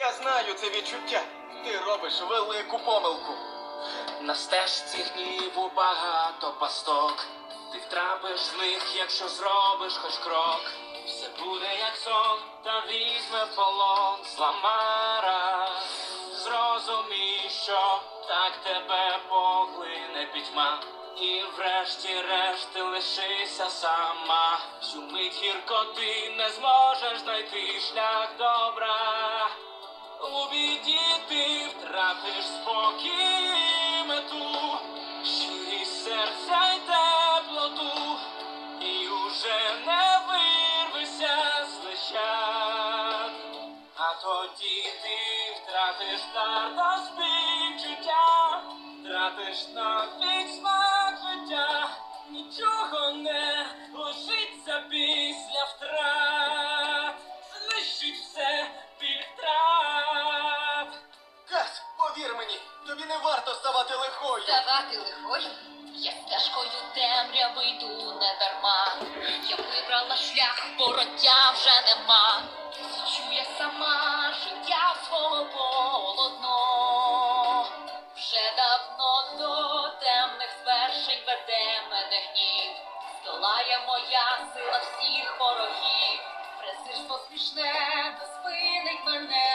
Я знаю це відчуття. Ти робиш велику помилку. На стежці гніву багато пасток. Ти втрапиш з них, якщо зробиш хоч крок. Все буде як сон, та візьме полон зламара. Зрозумій, що так тебе поглине пітьма. І врешті-решт лишися сама. Всю мить гірко ти не зможеш знайти шлях добра. У біді ти втратиш спокій мету, щирість серця й теплоту, і уже не вирвися з лищат. А тоді ти втратиш дар до співчуття, втратиш навіть смак Ставати лихою, я стежкою темряви йду не дарма. Я вибрала шлях, вороття вже нема. Січу я сама життя свого полотно. Вже давно до темних звершень веде мене гнів. Здолає моя сила всіх ворогів. Презирство смішне, та спинить мене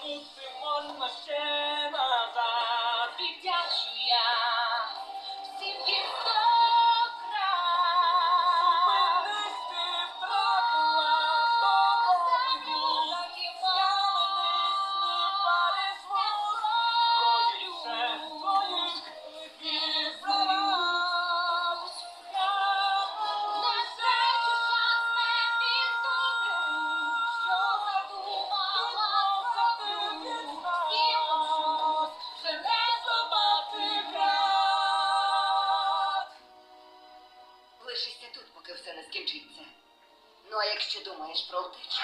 Isimon Mashem Azam все не скінчиться. Ну а якщо думаєш про втечу?